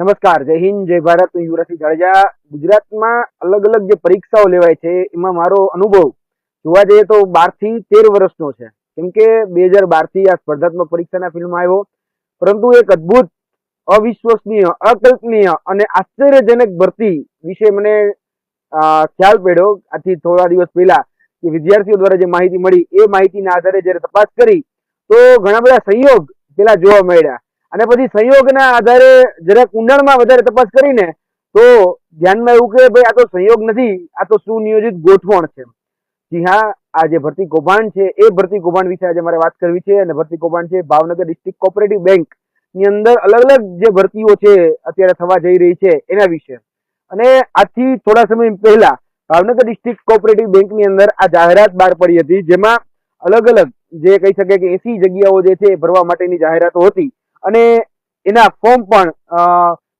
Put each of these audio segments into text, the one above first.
નમસ્કાર, જય હિન્દ, જય ભારત, હું યુવરાજસિંહ જાડેજા. ગુજરાતમાં અલગ અલગ જે પરીક્ષાઓ લેવાય છે, એમાં મારો અનુભવ જોવા જઈએ તો બારથી તેર વર્ષનો છે. કેમ કે બે હજાર બારથી આ સ્પર્ધાત્મક પરીક્ષાના ફિલ્મ આવ્યો. પરંતુ એક અદ્ભુત, અવિશ્વસનીય, અકલ્પનીય અને આશ્ચર્યજનક ભરતી વિશે મને ખ્યાલ પડ્યો. આથી થોડા દિવસ પહેલા કે વિદ્યાર્થીઓ દ્વારા જે માહિતી મળી, એ માહિતીના આધારે જ્યારે તપાસ કરી, તો ઘણા બધા સંયોગ પેલા જોવા મળ્યા. અને પછી સંયોગના આધારે જરાક ઊંડાણમાં વધારે તપાસ કરીને તો ધ્યાનમાં એવું કે ભાઈ આ તો સંયોગ નથી, આ તો સુનિયોજિત ગોઠવણ છે. જી હા, આ જે ભરતી કૌભાંડ છે, એ ભરતી કૌભાંડ વિશે આજે મારે વાત કરવી છે અને ભરતી કૌભાંડ છે ભાવનગર ડિસ્ટ્રિક્ટ કોઓપરેટિવ બેંકની અંદર અલગ અલગ જે ભરતીઓ છે અત્યારે થવા જઈ રહી છે એના વિશે. અને આજથી થોડા સમય પહેલા ભાવનગર ડિસ્ટ્રિક્ટ કોઓપરેટિવ બેંકની અંદર આ જાહેરાત બહાર પડી હતી, જેમાં અલગ અલગ જે કહી શકાય કે એસી જગ્યાઓ જે છે ભરવા માટેની જાહેરાતો હતી. અને એના ફોર્મ પણ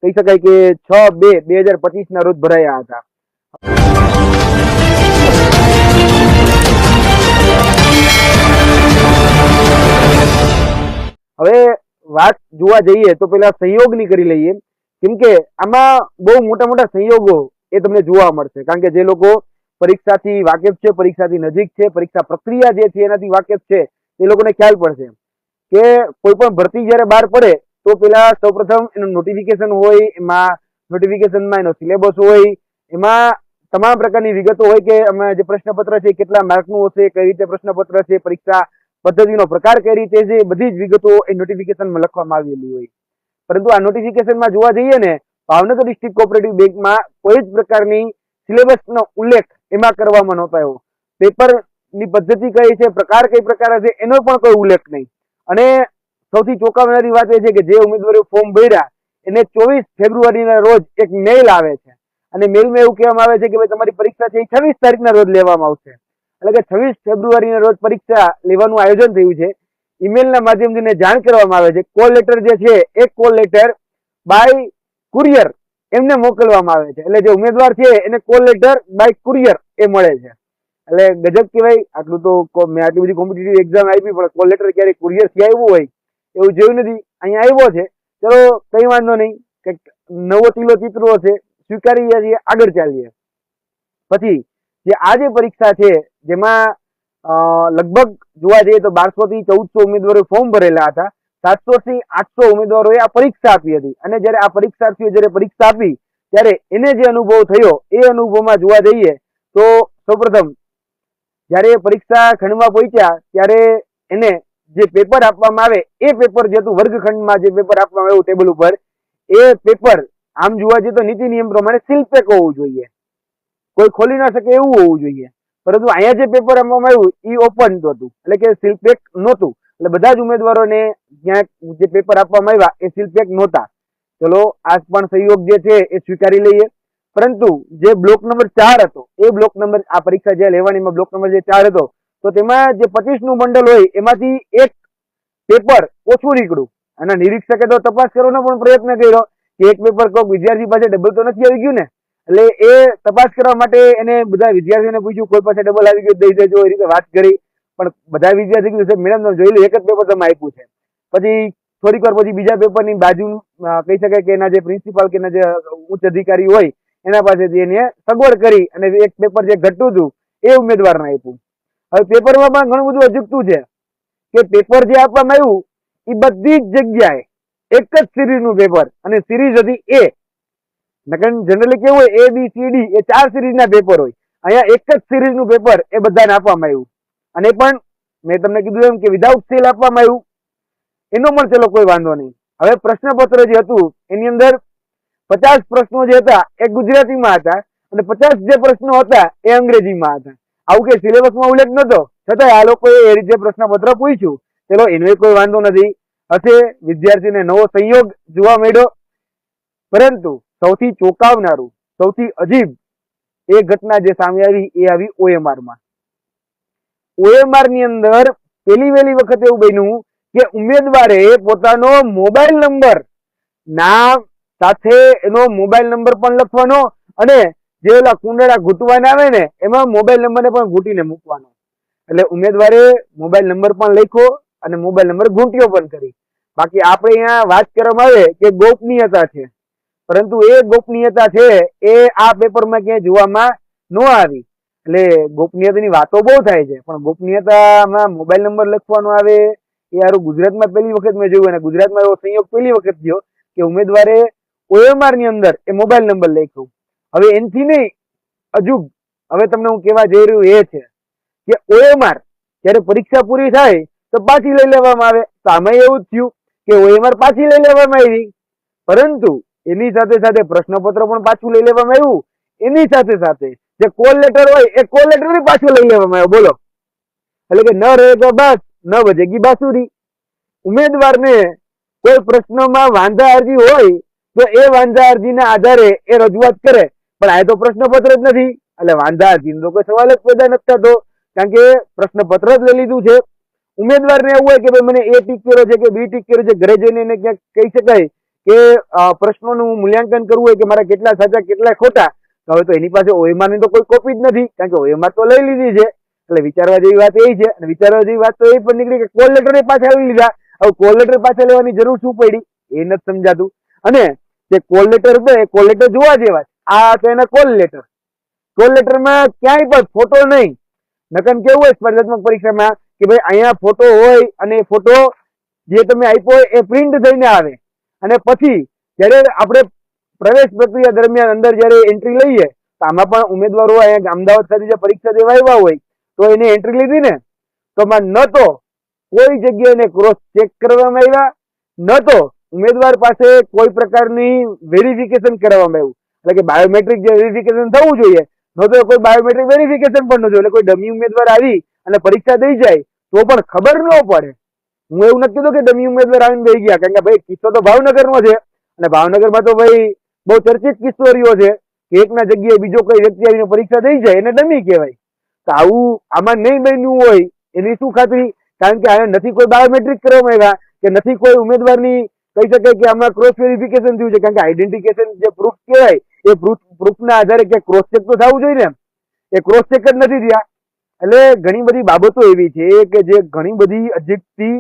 કહી શકાય કે છ, બે બે હજાર પચીસ ના રોજ ભરાયા હતા. હવે વાત જોવા જઈએ તો પેલા સહયોગની કરી લઈએ. કેમ કે આમાં બહુ મોટા મોટા સંયોગો એ તમને જોવા મળશે. કારણ કે જે લોકો પરીક્ષાથી વાકેફ છે, પરીક્ષાથી નજીક છે, પરીક્ષા પ્રક્રિયા જે છે એનાથી વાકેફ છે, એ લોકોને ખ્યાલ પડશે. કે કોઈ પણ ભરતી જ્યારે બહાર પડે, તો પેલા સૌપ્રથમ એનું નોટિફિકેશન હોય, એમાં નોટિફિકેશનમાં એનો સિલેબસ હોય, એમાં તમામ પ્રકારની વિગતો હોય કે અમે જે પ્રશ્નપત્ર છે, કેટલા માર્કનું હશે, કઈ રીતે પ્રશ્નપત્ર છે, પરીક્ષા પદ્ધતિનો પ્રકાર કઈ રીતે છે, બધી જ વિગતો એ નોટિફિકેશનમાં લખવામાં આવેલી હોય. પરંતુ આ નોટિફિકેશનમાં જોવા જઈએ ને, ભાવનગર ડિસ્ટ્રિક્ટ કોઓપરેટિવ બેંકમાં કોઈ જ પ્રકારની સિલેબસનો ઉલ્લેખ એમાં કરવામાં નહોતો આવ્યો. પેપરની પદ્ધતિ કઈ છે, પ્રકાર કઈ પ્રકાર છે, એનો પણ કોઈ ઉલ્લેખ નહીં. અને સૌથી ચોંકાવનારી વાત એ છે કે જે ઉમેદવારો ફોર્મ ભર્યા, એને ચોવીસ ફેબ્રુઆરીના રોજ એક મેઇલ આવે છે. અને મેઇલમાં એવું કહેવામાં આવે છે કે ભાઈ તમારી પરીક્ષા છે એ છવ્વીસ તારીખના રોજ લેવામાં આવશે. એટલે કે છવ્વીસ ફેબ્રુઆરીના રોજ પરીક્ષા લેવાનું આયોજન થયું છે. ઈમેલના માધ્યમથી જાણ કરવામાં આવે છે. કોલ લેટર જે છે એ કોલ લેટર બાય કુરિયર એમને મોકલવામાં આવે છે. એટલે જે ઉમેદવાર છે, એને કોલ લેટર બાય કુરિયર એ મળે છે. એટલે ગજબ કહેવાય. આટલું તો મેં આટલી બધી કોમ્પિટિટિવ એક્ઝામ આપી, પણ કોલ લેટર ક્યારેક કુરિયરથી આવ્યું હોય, એવું જોયું નથી. અહીંયા આવ્યો છે. ચલો, કઈ વાંધો નહીં. કે નવો ટીલો ચિત્રો છે સ્વીકારીએ છીએ, આગળ ચાલીએ. પછી, જે આ જે પરીક્ષા છે, જેમાં લગભગ જોવા જઈએ તો બારસો થી ચૌદસો ઉમેદવારોએ ફોર્મ ભરેલા હતા. સાતસો થી આઠસો ઉમેદવારોએ આ પરીક્ષા આપી હતી. અને જ્યારે આ પરીક્ષાર્થીઓ જ્યારે પરીક્ષા આપી, ત્યારે એને જે અનુભવ થયો, એ અનુભવમાં જોવા જઈએ તો સૌપ્રથમ જ્યારે પરીક્ષા ખંડમાં પહોંચ્યા, ત્યારે એને જે પેપર આપવામાં આવે, એ પેપર જે હતું, વર્ગખંડમાં જે પેપર આપવામાં આવ્યું ટેબલ ઉપર, એ પેપર આમ જોવા જઈએ તો નીતિ નિયમ પ્રમાણે સીલ હોવું જોઈએ. કોઈ ખોલી ના શકે એવું હોવું જોઈએ. પરંતુ અહીંયા જે પેપર આપવામાં આવ્યું એ ઓપન હતું. એટલે કે સીલ નહોતું. એટલે બધા જ ઉમેદવારોને જ્યાં જે પેપર આપવામાં આવ્યા, એ સીલ નહોતા. ચલો, આ પણ સહયોગ જે છે, એ સ્વીકારી લઈએ. પરંતુ જે બ્લોક નંબર ચાર હતો, એ બ્લોક નંબર આ પરીક્ષા જે લેવાની એમાં બ્લોક નંબર જે ચાર હતો, તો તેમાં જે પચીસનું બંડલ હોય, એમાંથી એક પેપર ઓછું નીકળ્યું. અને નિરીક્ષકે તો તપાસ કરવાનો પણ પ્રયત્ન કર્યો કે એક પેપર કોઈક વિદ્યાર્થી પાસે ડબલ તો નથી આવી ગયું ને? એટલે એ તપાસ કરવા માટે એને બધા વિદ્યાર્થીઓને પૂછ્યું, કોઈ પાસે ડબલ આવી ગયું દઈ દેજો, એ રીતે વાત કરી. પણ બધા વિદ્યાર્થી કીધું મેડમ તમે જોઈ લો, એક જ પેપર તમે આપ્યું છે. પછી થોડીક વાર પછી બીજા પેપરની બાજુ કહી શકાય કે એના જે પ્રિન્સિપાલ કે એના જે ઉચ્ચ અધિકારી હોય એના પાસેથી એને સગવડ કરી અને એક પેપર જે ઘટતું હતું, એ ઉમેદવારને આપ્યું. હવે પેપરમાં પણ ઘણું બધું અજુકતું છે કે પેપર જે આપવામાં આવ્યું, એ બધી જ જગ્યાએ એક જ સિરીઝનું પેપર અને સિરીઝ હતી એ નકર જનરલી કેવું હોય એ બી સી ડી એ ચાર સિરીઝના પેપર હોય. અહીંયા એક જ સિરીઝનું પેપર એ બધાને આપવામાં આવ્યું. અને પણ મેં તમને કીધું એમ કે વિધાઉટ સેલ આપવામાં આવ્યું. એનો પણ ચલો કોઈ વાંધો નહીં. હવે પ્રશ્નપત્ર જે હતું, એની અંદર પચાસ પ્રશ્નો જે હતા એ ગુજરાતીમાં હતા અને પચાસ જે પ્રશ્નો હતા એ અંગ્રેજીમાં હતા. આવું કે સિલેબસમાં ઉલ્લેખ નતો છતાંય આ લોકોએ એ રીતે પ્રશ્નપત્ર પૂછ્યું. ચલો એનો કોઈ વાંધો નથી. હશે, વિદ્યાર્થીને નવો સંયોગ જોવા મળ્યો. પરંતુ સૌથી ચોંકાવનારું, સૌથી અજીબ એ ઘટના જે સામે આવી, એ આવી ઓએમઆરમાં. ઓએમઆરની અંદર પેલી વહેલી વખત એવું બન્યું કે ઉમેદવારે પોતાનો મોબાઈલ નંબર, નામ સાથે એનો મોબાઈલ નંબર પણ લખવાનો અને જે ઓલા કુંડળા ઘૂંટવાના આવે ને, એમાં મોબાઈલ નંબરને પણ ઘૂંટીને મૂકવાનો. એટલે ઉમેદવારે મોબાઈલ નંબર પણ લખ્યો અને મોબાઈલ નંબર ઘૂંટ્યો પણ કરી. બાકી આપણે અહીંયા વાત કરવામાં આવે કે ગોપનીયતા છે. પરંતુ એ ગોપનીયતા છે, એ આ પેપરમાં ક્યાંય જોવામાં ન આવી. એટલે ગોપનીયતાની વાતો બહુ થાય છે, પણ ગોપનીયતામાં મોબાઈલ નંબર લખવાનો આવે, એ હારું ગુજરાતમાં પહેલી વખત મેં જોયું અને ગુજરાતમાં એવો સંયોગ પહેલી વખત થયો કે ઉમેદવારે OMR ની અંદર એ મોબાઈલ નંબર લખ્યો. હવે એનથી નહીં, હજુ હવે તમને હું કહેવા જઈ રહ્યું એ છે કે ઓએમઆર જ્યારે પરીક્ષા પૂરી થાય તો પાછી લઈ લેવામાં આવે. તો આમાં એવું થયું કે ઓએમઆર પાછી લઈ લેવામાં આવી. પરંતુ એની સાથે સાથે પ્રશ્નપત્ર પણ પાછું લઈ લેવામાં આવ્યું. એની સાથે સાથે જે કોલ લેટર હોય એ કોલ લેટર પાછું લઈ લેવામાં આવ્યો. બોલો. એટલે કે ન રહે તો બસ, ન બજેગી બાસુરી. ઉમેદવારને કોઈ પ્રશ્નમાં વાંધા અરજી હોય તો એ વાંધા અરજીના આધારે એ રજૂઆત કરે. પણ આ તો પ્રશ્નપત્ર જ નથી. એટલે વાંધા અરજીનો કોઈ સવાલ જ પેદા નથી થતો. કારણ કે પ્રશ્નપત્ર જ લઈ લીધું છે. ઉમેદવારને એવું હોય કે ભાઈ મને એ ટીક કર્યો છે કે બી ટીક કર્યો છે, ઘરે જઈને એને ક્યાંક કહી શકાય કે પ્રશ્નોનું મૂલ્યાંકન કરવું હોય કે મારા કેટલા સાચા, કેટલા ખોટા. હવે તો એની પાસે ઓએમઆરની તો કોઈ કોપી જ નથી. કારણ કે ઓએમઆર તો લઈ લીધી છે. એટલે વિચારવા જેવી વાત એ છે. અને વિચારવા જેવી વાત તો એ પણ નીકળી કે કોલ લેટર પાછા આવી લીધા. હવે કોલ લેટર પાછા લેવાની જરૂર શું પડી? એ નથી સમજાતું. અને જે કોલ લેટર એ કોલ લેટર જોવા જેવા આ તો એના કોલ લેટર કોલ લેટરમાં ક્યાંય પણ ફોટો નહીં. નકન કેવું હોય, સ્પર્ધાત્મક પરીક્ષામાં, કે ભાઈ અહીંયા ફોટો હોય અને ફોટો જે તમે આપ્યો એ પ્રિન્ટ થઈને આવે. અને પછી, જ્યારે આપણે પ્રવેશ પ્રક્રિયા દરમિયાન અંદર જ્યારે એન્ટ્રી લઈએ, તો આમાં પણ ઉમેદવારો અહીંયા અમદાવાદ સાથે જે પરીક્ષા દેવા આવ્યા હોય, તો એને એન્ટ્રી લીધી ને, તો ન તો કોઈ જગ્યાએ ક્રોસ ચેક કરવામાં આવ્યા, ન તો ઉમેદવાર પાસે કોઈ પ્રકારની વેરિફિકેશન કરવામાં આવ્યું. એટલે કે બાયોમેટ્રિક જે વેરિફિકેશન થવું જોઈએ, ન તો કોઈ બાયોમેટ્રિક વેરિફિકેશન પણ ન જોઈએ એટલે કોઈ ડમી ઉમેદવાર આવી અને પરીક્ષા દઈ જાય, તો પણ ખબર ન પડે. હું એવું નથી કીધું કે ડમી ઉમેદવાર આવીને બેસી ગયા, કારણ કે ભાઈ, કિસ્સો તો ભાવનગરનો છે. અને ભાવનગરમાં તો ભાઈ, બહુ ચર્ચિત કિસ્સો રહ્યો છે કે એકના જગ્યાએ બીજો કોઈ વ્યક્તિ આવીને પરીક્ષા દઈ જાય, એને ડમી કહેવાય. તો આવું આમાં નહીં બન્યું હોય એની શું ખાતરી? કારણ કે આને નથી કોઈ બાયોમેટ્રિક કરવામાં આવ્યા કે નથી કોઈ ઉમેદવારની કહી શકાય કે આમાં ક્રોસ વેરિફિકેશન થયું છે, કારણ કે આઈડેન્ટિફિકેશન જે પ્રૂફ કહેવાય, એ પ્રૂફ પ્રૂફના આધારે કે ક્રોસ ચેક તો થવું જોઈએ ને એ ક્રોસ ચેક જ નથી થયા. એટલે ઘણી બધી બાબતો એવી છે કે જે ઘણી બધી અજુકતી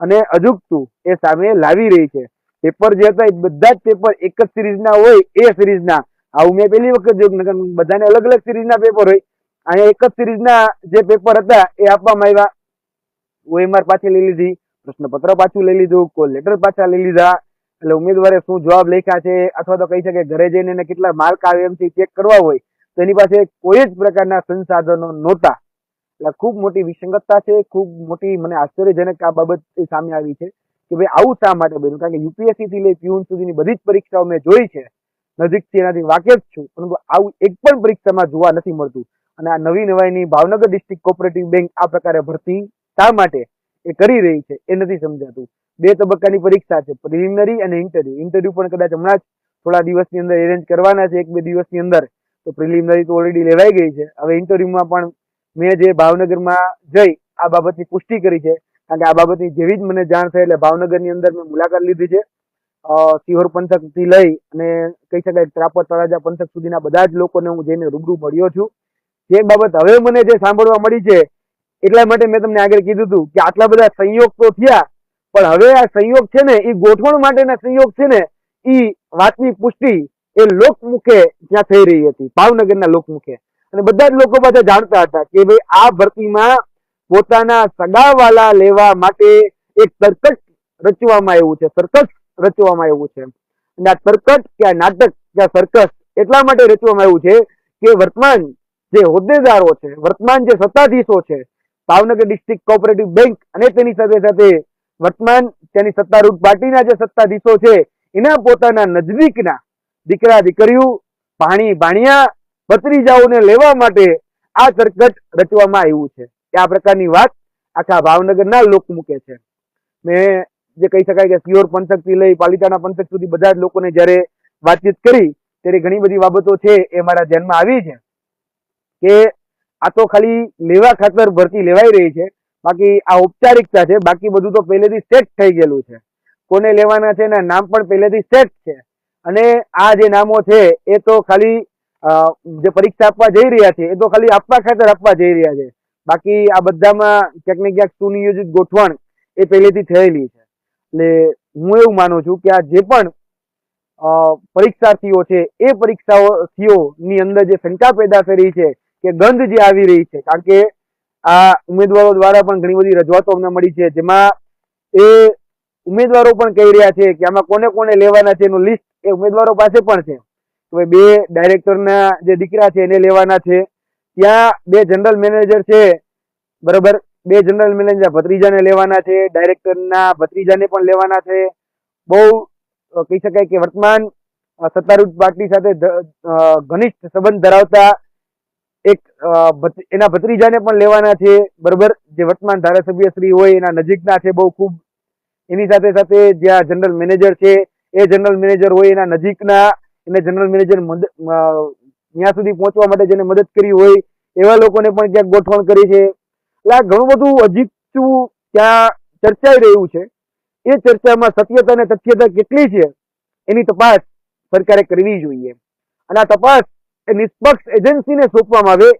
અને અજુકતું એ સામે લાવી રહી છે. પેપર જે હતા એ બધા જ પેપર એક જ સિરીઝના હોય, એ સિરીઝના આવું મેં પહેલી વખત જોયું બધાને અલગ અલગ સિરીઝના પેપર હોય. અહીંયા એક જ સિરીઝના જે પેપર હતા એ આપવામાં આવ્યા. ઓએમઆર પાછી લઈ લીધી. પ્રશ્નપત્ર પાછું લઈ લીધું કોલ લેટર પાછા લઈ લીધા. એટલે ઉમેદવારે શું જવાબ લખ્યા છે, અથવા તો કહી શકે ઘરે જઈને એને કેટલા માર્ક આવે એમથી ચેક કરવા હોય, તો એની પાસે કોઈ જ પ્રકારના સંસાધનો નહોતા. એટલે ખૂબ મોટી વિસંગતતા છે, ખૂબ મોટી મને આશ્ચર્યજનક આ બાબત સામે આવી છે કે ભાઈ આવું શા માટે બન્યું? કારણ કે યુપીએસસી થી લઈ પ્યુન સુધીની બધી જ પરીક્ષાઓ મેં જોઈ છે. નજીકથી એનાથી વાકેફ છું, પરંતુ આવું એક પણ પરીક્ષામાં જોવા નથી મળતું. અને આ નવી નવાઈની ભાવનગર ડિસ્ટ્રિક્ટ કોઓપરેટિવ બેંક આ પ્રકારે ભરતી શા માટે? એ કરી રહી છે, એ નથી સમજાતું. બે તબક્કાની પરીક્ષા છે પ્રિલિમિનરી અને ઇન્ટરવ્યુ ઇન્ટરવ્યુ પણ કદાચ હમણાં જ થોડા દિવસની અંદર એરેન્જ કરવાના છે, એક બે દિવસની અંદર. તો પ્રિલિમિનરી તો ઓલરેડી લેવાઈ ગઈ છે. હવે ઇન્ટરવ્યુમાં પણ મેં જે ભાવનગરમાં જઈ, આ બાબતની પુષ્ટિ કરી છે. કારણ કે આ બાબતની જેવી જ મને જાણ થઈ, એટલે ભાવનગરની અંદર મેં મુલાકાત લીધી છે. સિહોર પંથકથી લઈ અને કહી શકાય ત્રાપર તળાજા પંથક સુધીના બધા જ લોકોને હું જઈને રૂબરૂ મળ્યો છું. જે બાબત હવે મને જે સાંભળવા મળી છે એટલા માટે મેં તમને આગળ કીધું હતું કે આટલા બધા સંયોગ તો થયા, પણ હવે આ સંયોગ છે ને એ ગોઠવણ માટેના સંયોગ છે ને એ વાતની પુષ્ટિ એ લોકમુખે ત્યાં થઈ રહી હતી, ભાવનગરના લોકમુખે. અને બધા જ લોકો પાછા જાણતા હતા કે ભાઈ, આ ભરતીમાં પોતાના સગાવાલા લેવા માટે એક તરકટ રચવામાં આવ્યું છે સર્કસ રચવામાં આવ્યું છે. અને આ તરકટ કે આ નાટક કે આ સરકસ એટલા માટે રચવામાં આવ્યું છે કે વર્તમાન જે હોદ્દેદારો છે, વર્તમાન જે સત્તાધીશો છે ભાવનગર ડિસ્ટ્રિક્ટ કોઓપરેટિવ બેંક અને તેની સાથે સાથે વર્તમાન તેની સત્તારૂઢ પાર્ટીના જે સત્તાધીશો છે, એના પોતાના નજદીકના દીકરા દીકરીઓ ભાણી ભાણિયા ભત્રીજાઓને લેવા માટે આ તરકટ રચવામાં આવ્યું છે. કે આ પ્રકારની વાત આખા ભાવનગરના લોક મૂકે છે. મેં જે કહી શકાય કે સિયોર પંથકથી લઈ પાલિતાના પંથક સુધી બધા જ લોકોને જ્યારે વાતચીત કરી, ત્યારે ઘણી બધી બાબતો છે એ મારા ધ્યાનમાં આવી છે. કે આ તો ખાલી લેવા ખાતર ભરતી લેવાઈ રહી છે. બાકી આ ઔપચારિકતા છે. બાકી બધું તો પહેલેથી સેટ થઈ ગયેલું છે. કોને લેવાના છે એના નામ પણ પહેલેથી સેટ છે. અને આ જે નામો છે એ તો ખાલી જે પરીક્ષા આપવા જઈ રહ્યા છે, એ તો ખાલી આપવા ખાતર આપવા જઈ રહ્યા છે. બાકી આ બધામાં ક્યાંક ને ક્યાંક સુનિયોજિત ગોઠવણ એ પહેલેથી થયેલી છે. એટલે હું એવું માનું છું કે આ જે પણ પરીક્ષાર્થીઓ છે, એ પરીક્ષાર્થીઓની અંદર જે શંકા પેદા કરી છે કે ગંધ જે આવી રહી છે, કારણ કે આ ઉમેદવારો દ્વારા પણ ઘણી બધી રજૂઆતો અમને મળી છે, જેમાં એ ઉમેદવારો પણ કહી રહ્યા છે કે આમાં કોને કોને લેવાના છે, એનું લિસ્ટ એ ઉમેદવારો પાસે પણ છે. તો બે ડાયરેક્ટરના જે દીકરા છે એને લેવાના છે. ત્યાં બે જનરલ મેનેજર છે, બરોબર? બે જનરલ મેનેજર ભત્રીજાને લેવાના છે ડાયરેક્ટરના ભત્રીજાને પણ લેવાના છે. બહુ કહી શકાય કે વર્તમાન સત્તારૂઢ પાર્ટી સાથે ઘનિષ્ઠ સંબંધ ધરાવતા એક એના ભત્રીજાને પણ લેવાના છે, બરોબર? જે વર્તમાન ધારાસભ્ય શ્રી હોય, એના નજીકના છે બહુ ખૂબ. એની સાથે સાથે જ્યાં જનરલ મેનેજર છે, એ જનરલ મેનેજર હોય, એના નજીકના, એને જનરલ મેનેજર મદદ ત્યાં સુધી પહોંચવા માટે જેને મદદ કરી હોય, એવા લોકોને પણ ક્યાંક ગોઠવણ કરી છે. એટલે આ ઘણું બધું અજીબતું ત્યાં ચર્ચાઈ રહ્યું છે. એ ચર્ચામાં સત્યતા અને તથ્યતા કેટલી છે, એની તપાસ સરકારે કરવી જોઈએ. અને આ તપાસ એ નિષ્પક્ષ એજન્સીને સોંપવામાં આવે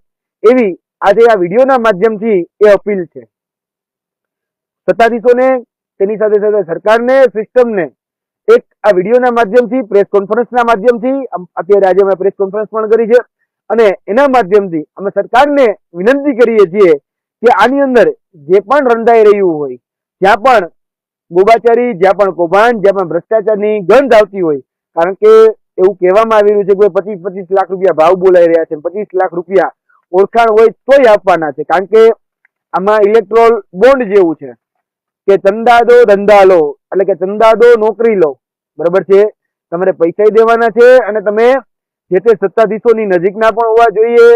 એવી આજે આ વિડીયોના માધ્યમથી એ અપીલ છે. સત્તાધીશોને, તેની સાથે સાથે સરકારને, સિસ્ટમને એક આ વિડીયોના માધ્યમથી, પ્રેસ કોન્ફરન્સના માધ્યમથી અત્યારે આજે અમે પ્રેસ કોન્ફરન્સ પણ કરી છે અને એના માધ્યમથી અમે સરકારને વિનંતી કરીએ છીએ કે આની અંદર જે પણ રંધાઈ રહ્યું હોય, જ્યાં પણ ગોબાચારી, જ્યાં પણ કૌભાંડ, જ્યાં પણ ભ્રષ્ટાચારની ગંધ આવતી હોય, કારણ કે એવું કહેવામાં આવી રહ્યું છે કે પચીસ પચીસ લાખ રૂપિયા ભાવ બોલાઈ રહ્યા છે પચીસ લાખ રૂપિયા ઓળખાણ હોય તોય આપવાના છે. કારણ કે આમાં ઇલેક્ટ્રોલ બોન્ડ જેવું છે. કે ચંદા દો ધંધા લો, એટલે કે ચંદા દો નોકરી લો. બરાબર છે? તમારે પૈસા દેવાના છે અને તમે જે તે સત્તાધીશોની નજીકના પણ હોવા જોઈએ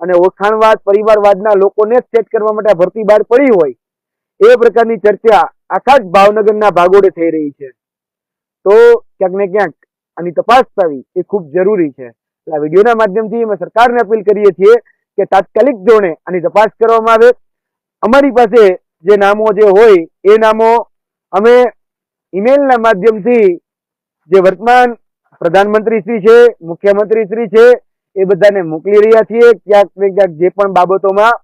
અને ઓળખાણવાદ, પરિવારવાદના લોકોને જ સેટ કરવા માટે ભરતી બહાર પડી હોય. એ પ્રકારની ચર્ચા આખા જ ભાવનગરના ભાગોળે થઈ રહી છે. તો ક્યાંક ને ક્યાંક આની તપાસ થવી એ ખૂબ જરૂરી છે. એટલે આ વિડીયોના માધ્યમથી અમે સરકારને અપીલ કરીએ છીએ કે તાત્કાલિક ધોરણે આની તપાસ કરવામાં આવે. અમારી પાસે જે નામો જે હોય, એ નામો અમે ઈમેલના માધ્યમથી જે વર્તમાન પ્રધાનમંત્રી શ્રી છે મુખ્યમંત્રી શ્રી છે, એ બધાને મોકલી રહ્યા છીએ. ક્યાંક ને ક્યાંક જે પણ બાબતોમાં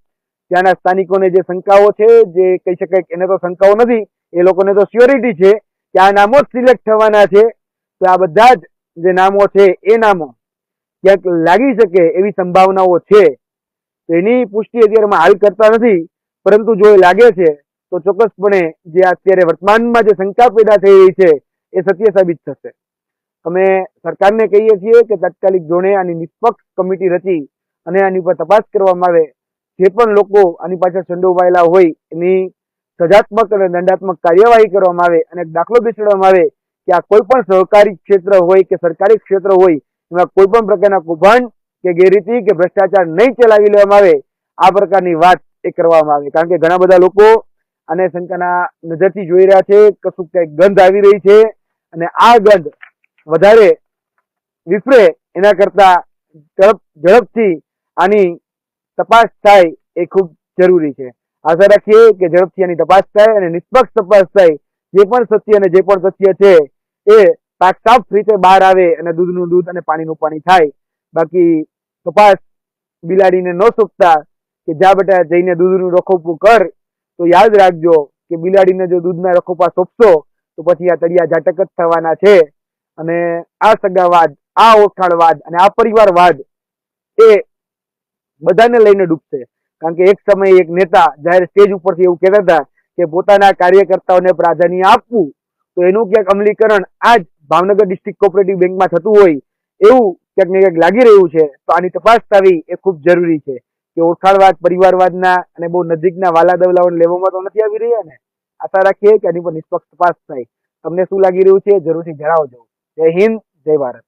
ત્યાંના સ્થાનિકોને જે શંકાઓ છે, જે કહી શકાય એને તો શંકાઓ નથી, એ લોકોને તો સ્યોરિટી છે કે આ નામો જ સિલેક્ટ થવાના છે. તો આ બધા જ જે નામો છે, એ નામો ક્યાંક લાગી શકે એવી સંભાવનાઓ છે. તો એની પુષ્ટિ અત્યારે હાલ કરતા નથી, પરંતુ જો એ લાગે છે, તો ચોક્કસપણે જે અત્યારે વર્તમાનમાં જે શંકા પેદા થઈ રહી છે, એ સત્ય સાબિત થશે. અમે સરકારને કહીએ છીએ કે તાત્કાલિક ધોરણે આની નિષ્પક્ષ કમિટી રચી અને આની પર તપાસ કરવામાં આવે. જે પણ લોકો આની પાછળ સંડોવાયેલા હોય, એની સજાત્મક અને દંડાત્મક કાર્યવાહી કરવામાં આવે અને દાખલો બેસાડવામાં આવે કે આ કોઈ પણ સહકારી ક્ષેત્ર હોય કે સરકારી ક્ષેત્ર હોય, એમાં કોઈ પણ પ્રકારના કૌભાંડ કે ગેરરીતિ કે ભ્રષ્ટાચાર નહીં ચલાવી લેવામાં આવે, આ પ્રકારની વાત એ કરવામાં આવે. કારણ કે ઘણા બધા લોકો અને શંકાના નજરથી જોઈ રહ્યા છે કશું કઈ ગંધ આવી રહી છે અને આ ગંધ વધારે વિફરે એના કરતા ઝડપ, ઝડપથી આની તપાસ થાય એ ખૂબ જરૂરી છે. આશા રાખીએ કે ઝડપથી આની તપાસ થાય અને નિષ્પક્ષ તપાસ થાય, જે પણ સત્ય અને જે પણ સત્ય છે એ પાક સાફ રીતે બહાર આવે અને દૂધનું દૂધ અને પાણીનું પાણી થાય. બાકી તપાસ બિલાડીને ન સોંપતા કે જા બેટા જઈને દૂધનું રખોપું કર, તો યાદ રાખજો કે બિલાડીને જો દૂધના રખોપા સોંપશો, તો પછી આ તળિયા ઝાટક જ થવાના છે. અને આ સગાવાદ, આ ઓળખાણવાદ અને આ પરિવારવાદ એ બધાને લઈને ડૂબશે. કારણ કે એક સમયે એક નેતા જાહેર સ્ટેજ ઉપરથી એવું કહેતા હતા કે પોતાના કાર્યકર્તાઓને પ્રાધાન્ય આપવું તો એનું ક્યાંક અમલીકરણ આ જ ભાવનગર ડિસ્ટ્રિક્ટ કોઓપરેટિવ બેંકમાં થતું હોય, એવું ક્યાંક ને ક્યાંક લાગી રહ્યું છે, તો આની તપાસ થવી એ ખૂબ જરૂરી છે કે ઓળખાણવાદ, પરિવારવાદના અને બહુ નજીકના વાલા દવલાઓને લેવામાં તો નથી આવી રહ્યા ને? આશા રાખીએ કે આની પર નિષ્પક્ષ તપાસ થાય. તમને શું લાગી રહ્યું છે જરૂરથી જણાવજો. જય હિન્દ, જય ભારત.